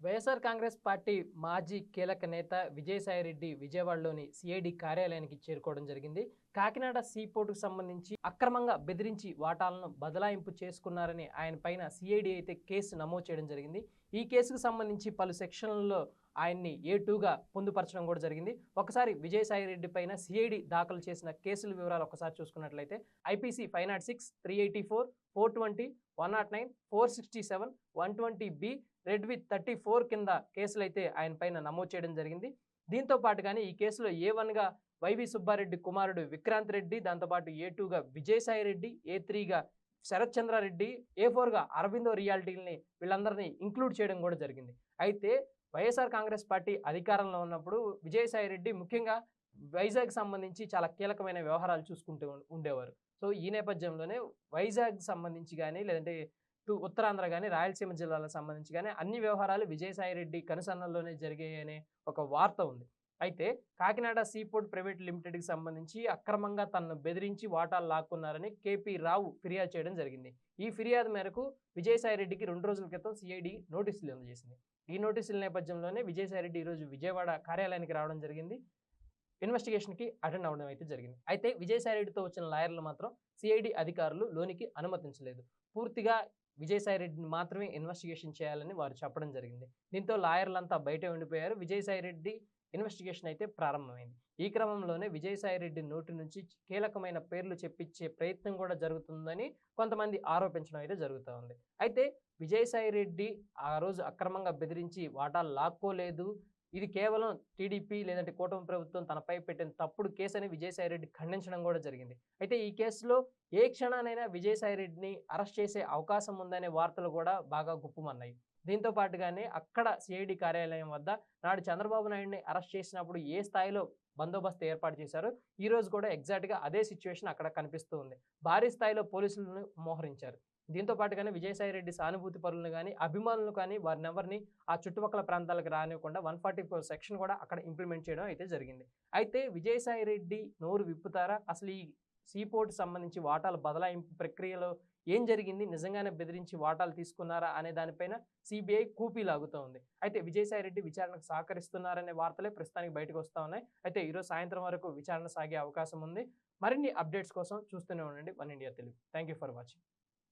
YSR Congress party మాజీ కీలక నేత విజయసాయిరెడ్డి విజయవాడలోని సిఐడి కార్యాలయానికి చేరుకోవడం జరిగింది. కాకినాడ సీపోర్టుకు సంబంధించి అక్రమంగా బెదిరించి వాటాలను బదలాయింపు చేసుకున్నారని ఆయన పైన సిఐడి అయితే కేసు నమోదు చేయడం జరిగింది. ఈ కేసుకు సంబంధించి పలు సెక్షన్లలో ఆయన్ని ఏ టూగా పొందుపరచడం కూడా జరిగింది. ఒకసారి విజయసాయిరెడ్డి పైన సిఐడి దాఖలు చేసిన కేసుల వివరాలు ఒకసారి చూసుకున్నట్లయితే IPC five not six three eighty four four twenty one not nine four sixty seven one twenty B read with thirty four కింద కేసులు అయితే ఆయన పైన నమోదు చేయడం జరిగింది. దీంతో పాటుగానే ఈ కేసులో ఏ వన్గా వైవి సుబ్బారెడ్డి కుమారుడు విక్రాంత్ రెడ్డి దాంతోపాటు ఏ టూగా విజయసాయి రెడ్డి ఏ త్రీగా శరత్ చంద్రారెడ్డి ఏ ఫోర్గా అరవిందో రియాలిటీని వీళ్ళందరినీ ఇంక్లూడ్ చేయడం కూడా జరిగింది. అయితే వైఎస్ఆర్ కాంగ్రెస్ పార్టీ అధికారంలో ఉన్నప్పుడు విజయసాయి రెడ్డి ముఖ్యంగా వైజాగ్ సంబంధించి చాలా కీలకమైన వ్యవహారాలు చూసుకుంటూ ఉండేవారు. సో ఈ నేపథ్యంలోనే వైజాగ్ సంబంధించి కానీ లేదంటే టు ఉత్తరాంధ్ర కానీ రాయలసీమ జిల్లాలకు సంబంధించి కానీ అన్ని వ్యవహారాలు విజయసాయి రెడ్డి కనుసన్నల్లోనే జరిగాయనే ఒక వార్త ఉంది. అయితే కాకినాడ సీపోర్ట్ ప్రైవేట్ లిమిటెడ్కి సంబంధించి అక్రమంగా తనను బెదిరించి వాటాలు లాక్కున్నారని కేపీ రావు ఫిర్యాదు చేయడం జరిగింది. ఈ ఫిర్యాదు మేరకు విజయసాయి రెడ్డికి రెండు రోజుల క్రితం సిఐడి నోటీసులు అందజేసింది. ఈ నోటీసుల నేపథ్యంలోనే విజయసాయి రెడ్డి ఈరోజు విజయవాడ కార్యాలయానికి రావడం జరిగింది. ఇన్వెస్టిగేషన్కి అటెండ్ అవ్వడం అయితే జరిగింది. అయితే విజయసాయి రెడ్డితో వచ్చిన లాయర్లు మాత్రం సిఐడి అధికారులు లోనికి అనుమతించలేదు. పూర్తిగా విజయసాయి రెడ్డిని మాత్రమే ఇన్వెస్టిగేషన్ చేయాలని వారు చెప్పడం జరిగింది. దీంతో లాయర్లంతా బయట ఉండిపోయారు. విజయసాయి రెడ్డి ఇన్వెస్టిగేషన్ అయితే ప్రారంభమైంది. ఈ క్రమంలోనే విజయసాయి రెడ్డి నోటి నుంచి కీలకమైన పేర్లు చెప్పించే ప్రయత్నం కూడా జరుగుతుందని కొంతమంది ఆరోపించడం అయితే జరుగుతూ ఉంది. అయితే విజయసాయి రెడ్డి ఆ రోజు అక్రమంగా బెదిరించి వాటాలు లాక్కోలేదు. ఇది కేవలం టీడీపీ లేదంటే కూటమి ప్రభుత్వం తనపై పెట్టిన తప్పుడు కేసు అని విజయసాయి రెడ్డి ఖండించడం కూడా జరిగింది. అయితే ఈ కేసులో ఏ క్షణానైనా విజయసాయి రెడ్డిని అరెస్ట్ చేసే అవకాశం ఉందనే వార్తలు కూడా బాగా గుప్పమన్నాయి. దీంతో పాటుగానే అక్కడ సిఐడి కార్యాలయం వద్ద నాడు చంద్రబాబు నాయుడిని అరెస్ట్ చేసినప్పుడు ఏ స్థాయిలో బందోబస్తు ఏర్పాటు చేశారు ఈ రోజు కూడా ఎగ్జాక్ట్గా అదే సిచ్యువేషన్ అక్కడ కనిపిస్తూ ఉంది. భారీ స్థాయిలో పోలీసులను మోహరించారు. దీంతో పాటుగానే విజయసాయి రెడ్డి సానుభూతి పరులను కానీ అభిమానులు కానీ వారిని ఎవరిని ఆ చుట్టుపక్కల ప్రాంతాలకు రానివ్వకుండా వన్ ఫార్టీ ఫోర్ సెక్షన్ కూడా అక్కడ ఇంప్లిమెంట్ చేయడం అయితే జరిగింది. అయితే విజయసాయి రెడ్డి నోరు విప్పుతారా? అసలు ఈ సీపోర్ట్ సంబంధించి వాటాల బదలాయింపు ప్రక్రియలో ఏం జరిగింది? నిజంగానే బెదిరించి వాటాలు తీసుకున్నారా? అనే దానిపైన సిబిఐ కూపీ లాగుతూ ఉంది. అయితే విజయసాయి రెడ్డి విచారణకు సహకరిస్తున్నారనే వార్తలే ప్రస్తుతానికి బయటకు వస్తూ ఉన్నాయి. అయితే ఈరోజు సాయంత్రం వరకు విచారణ సాగే అవకాశం ఉంది. మరిన్ని అప్డేట్స్ కోసం చూస్తూనే ఉండండి. One India Telugu. Thank you for watching.